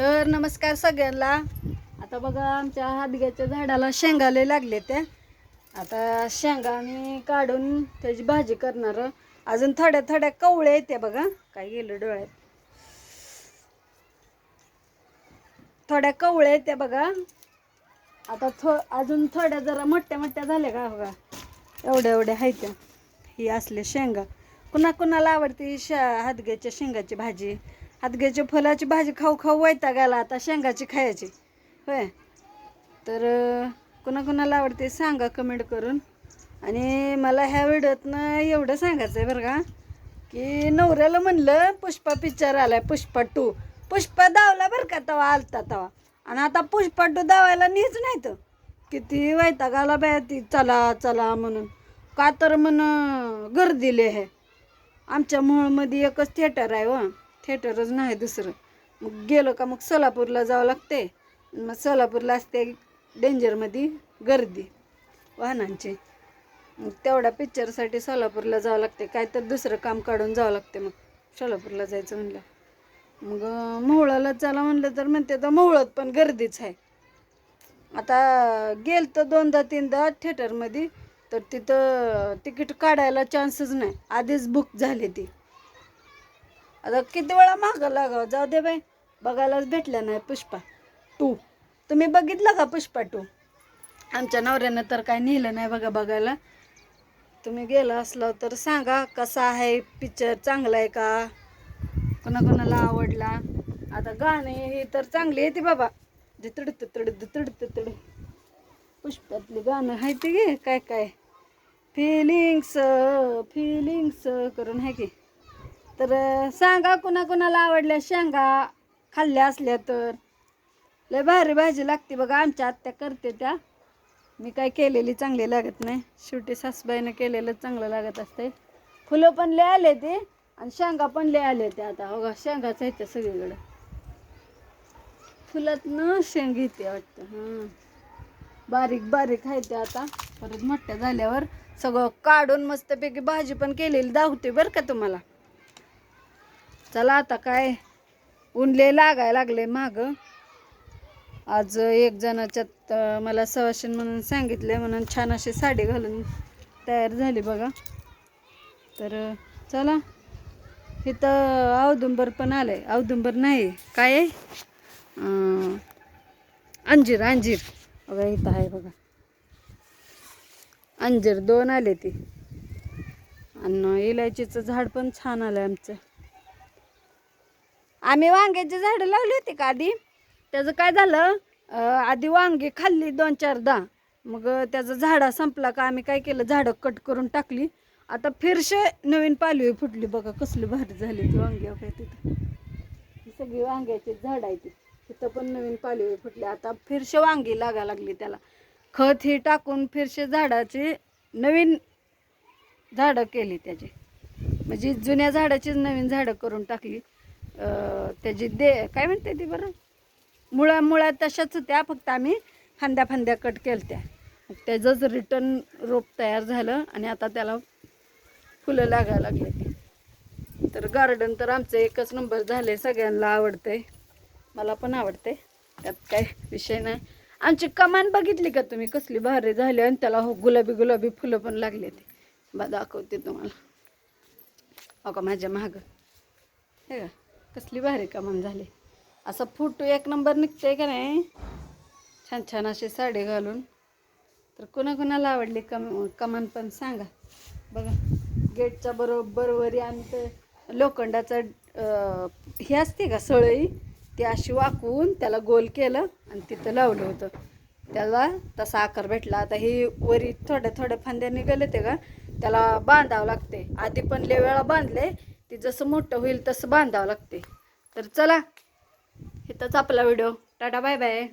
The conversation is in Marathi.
तर नमस्कार सगळ्यांना. आता बघा आमच्या हादग्याच्या झाडाला शेंगाले लागले त्या आता शेंगा आम्ही काढून त्याची भाजी करणार. अजून थोड्या थोड्या कवळे येते बघा काय गेलं डोळ्यात. थोड्या कवळे येत्या बघा. आता थो अजून थोड्या जरा मोठ्या मोठ्या झाल्या का बघा. एवढ्या एवढ्या आहेत त्या. ही असले शेंगा. कुणा कुणाला आवडते शा हादग्याच्या शेंगाची भाजी? हातग्याच्या फलाची भाजी खाऊ खाऊ वैताग आला आता शेंगाची खायची. होय. तर कुणाकुणाला आवडते सांगा कमेंट करून. आणि मला ह्या व्हिडिओतनं एवढं सांगायचं आहे बरं का की नवऱ्याला म्हणलं पुष्पा पिक्चर आलाय पुष्पा टू. पुष्पा दावला बरं का तवा आलता तवा. आणि आता पुष्पा टू दावायला नीच नाही तर किती वैताग आला बाय ती चला चला म्हणून. का तर म्हण गर्दीले आहे. आमच्या मोहळमध्ये एकच थिएटर आहे व थिएटरच नाही दुसरं. मग गेलो का मग सोलापूरला जावं लागते. मग सोलापूरला असते डेंजरमध्ये गर्दी वाहनांची. मग तेवढ्या पिक्चरसाठी सोलापूरला जावं लागते. काय तर दुसरं काम काढून जावं लागते मग. सोलापूरला जायचं म्हणलं. मग मोहळालाच मोहळाला चला म्हणलं तर म्हणते तर मोहळत पण गर्दीच आहे. आता गेल तर दोनदा तीनदा थिएटरमध्ये तर तिथं तिकीट काढायला चान्सच नाही. आधीच बुक झाली ती. आता किती वेळा मागं लागावं? जाऊ दे बाई. बघायलाच भेटलं नाही पुष्पा. टू तुम्ही बघितलं का पुष्पा टू? आमच्या नवऱ्यानं तर काय नेलं नाही बघा बघायला. तुम्ही गेला असला तर सांगा कसा आहे? पिक्चर चांगला आहे का? कोणाकोणाला आवडला? आता गाणे हे तर चांगली येते बाबा. जितड तितड तितड तितड पुष्पातली गाणं आहे ते गे काय काय? फिलिंग्स फिलिंग्स करून आहे की. तर सांगा कुणाकुणाला आवडल्या शेंगा खाल्ल्या असल्या तर. लय भारी भाजी लागते बघा आमच्या आत्या करते त्या. मी काय केलेली चांगली लागत नाही. शेवटी सासूबाईनं केलेलं चांगलं लागत असते फुलं पण लय आले ते आणि शेंगा पण लय आले ते आता. हो शेंगाच आहे त्या सगळीकडं. फुलात न शेंग येते वाटतं. हां. बारीक बारीक आहे ते आता. परत मोठ्या झाल्यावर सगळं काढून मस्तपैकी भाजी पण केलेली. दावते बरं का तुम्हाला? चला आता काय? उनले लागायला लागले माग. आज एक जणाच्यात मला सवाशीन म्हणून सांगितले म्हणून छान अशी साडी घालून तयार झाली बघा. तर चला. इथं औदुंबर पण आलंय. औदुंबर नाही काय आहे? अंजीर अंजीर. बघा इथं आहे बघा. अंजीर दोन आले ते. आणि इलायचीचं झाड पण छान आलं आमचं. आम्ही वांग्याची झाडं लावली होती का आधी? त्याचं काय झालं? आधी वांगी खाल्ली दोन चारदा. मग त्याचं झाडा संपला का आम्ही काय केलं? झाडं कट करून टाकली. आता फिरशे नवीन पालवी फुटली बघा कसली भारी झाली ती वांगी काय तिथं ही सगळी वांग्याची झाड आहे ती तिथं पण नवीन पालवी फुटली. आता फिरशे वांगी लागा लागली त्याला. खत ही टाकून फिरशे झाडाची नवीन झाडं केली त्याची. म्हणजे जुन्या झाडाचीच नवीन झाडं करून टाकली. त्याची दे काय म्हणते ती बरं? मुळा मुळा तशाच होत्या फक्त आम्ही फांद्या फांद्या कट केल्या त्या मग त्याचंच रिटर्न रोप तयार झालं आणि आता त्याला फुलं लागायला लागले. तर गार्डन तर आमचं एकच नंबर झाले सगळ्यांना आवडते मला पण आवडते त्यात काय विषय नाही. आमची कमान बघितली का तुम्ही? कसली भारी झाली आणि त्याला हो गुलाबी गुलाबी फुलं पण लागले ते. बा दाखवते तुम्हाला. अगं माझ्या मागं. हे का कसली भारी कमान झाली. असं फुटू एक नंबर निघते का नाही? छान छान अशी साडी घालून. तर कुणाकुणाला आवडली कम कमान पण सांगा. बघा गेटच्या बरोबर वरी आम्ही लोखंडाचं हे असते का सळई? ती अशी वाकवून त्याला गोल केलं आणि तिथं लावलं होतं. त्याला तसा आकार भेटला. आता ही वरी थोड्या थोड्या फांद्या निघाले ते का? त्याला बांधावं लागते. आधी पण लय वेळा बांधले ते जसं मोठं होईल तसं बांधावं लागते. तर चला इथंच आपला व्हिडिओ. Tata bye bye.